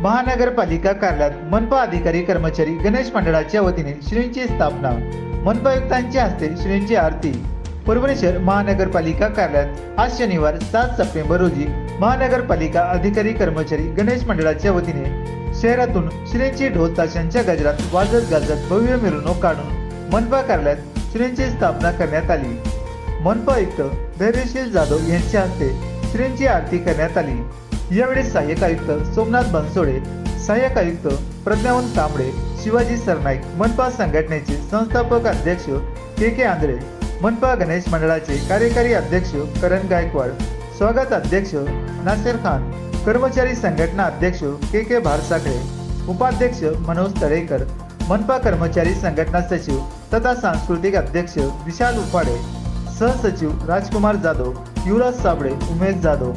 महानगरपालिका कार्यालयात मनपा अधिकारी कर्मचारी गणेश मंडळाच्या वतीने श्रींची स्थापना. मनपा आयुक्तांच्या हस्ते श्रींची आरती. परभणी महानगरपालिका कार्यालयात आज शनिवार सात सप्टेंबर रोजी महानगरपालिका अधिकारी कर्मचारी गणेश मंडळाच्या वतीने शहरातून श्रींची ढोल ताशांच्या गजरात वाजत गाजत भव्य मिरवणूक काढून मनपा कार्यालयात श्रींची स्थापना करण्यात आली. मनपा आयुक्त धैर्यशील जाधव यांच्या हस्ते श्रींची आरती करण्यात आली. यावेळी सहाय्यक आयुक्त सोमनाथ बनसोडे सहाय्यक आयुक्त प्रज्ञावंत तांबडे शिवाजी सरनाईक मनपा संघटनेचे संस्थापक अध्यक्ष के के आंधळे मनपा गणेश मंडळाचे कार्यकारी अध्यक्ष करण गायकवाड स्वागत अध्यक्ष नासिर खान कर्मचारी संघटना अध्यक्ष के के भारसाखळे उपाध्यक्ष मनोज तळेकर मनपा कर्मचारी संघटना सचिव तथा सांस्कृतिक अध्यक्ष विशाल उपाडे सहसचिव राजकुमार जाधव युवराज साबळे उमेश जाधव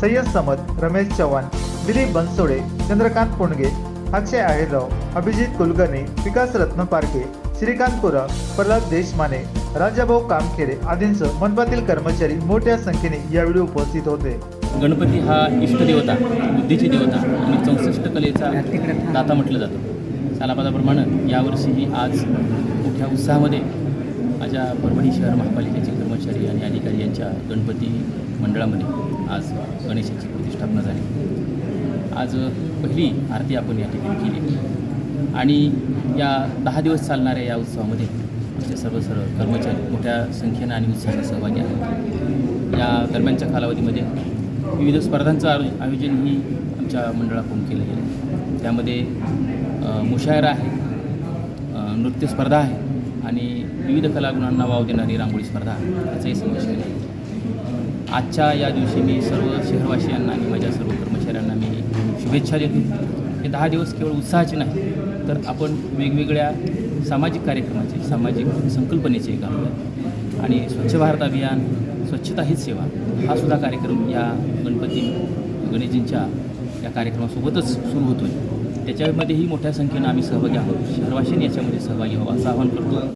सय्यद समद रमेश चव्हाण दिलीप बनसोडे चंद्रकांत पुणगे अक्षय आहेरराव अभिजित कुलकर्णी विकास रत्न पारखे श्रीकांत कोरा प्रल्हाद देशमाने राजाभाऊ कामखेडे आदींसह मनपातील कर्मचारी मोठ्या संख्येने यावेळी उपस्थित होते. गणपती हा इष्टदेवता बुद्धीची देवता आणि चौसष्ट कलेचा दाता म्हटलं जातं. सालाबादाप्रमाणे यावर्षीही आज मोठ्या उत्साहामध्ये माझ्या परभणी शहर महापालिकेचे कर्मचारी यांच्या गणपती मंडळामध्ये आज गणेशाची प्रतिष्ठापना झाली. आज पहिली आरती आपण या ठिकाणी केली. आणि या दहा दिवस चालणाऱ्या या उत्सवामध्ये आमचे सर्व सर्व कर्मचारी मोठ्या संख्येनं आणि उत्साहाने सहभागी आहेत. या दरम्यानच्या कालावधीमध्ये विविध स्पर्धांचं आयो आयोजनही आमच्या मंडळाकडून केलं गेलं. त्यामध्ये मुशायरा आहे नृत्यस्पर्धा नृत्य स्पर्धा आहे आणि विविध कलागुणांना वाव देणारी रांगोळी स्पर्धा याचाही समावेश केला. आजच्या या दिवशी मी सर्व शहरवासियांना आणि माझ्या सर्व कर्मचाऱ्यांना मी शुभेच्छा देतो. हे दहा दिवस केवळ उत्साहाचे नाही तर आपण वेगवेगळ्या सामाजिक कार्यक्रमाचे सामाजिक संकल्पनेचे काम आणि स्वच्छ भारत अभियान स्वच्छता हीच सेवा हा सुद्धा कार्यक्रम या गणपती गणेशजींच्या या कार्यक्रमासोबतच सुरू होतो आहे त्याच्यामध्येही मोठ्या संख्येनं आम्ही सहभागी आहोत. शहरवासियांनी याच्यामध्ये सहभागी व्हावं असं आवाहन करतो.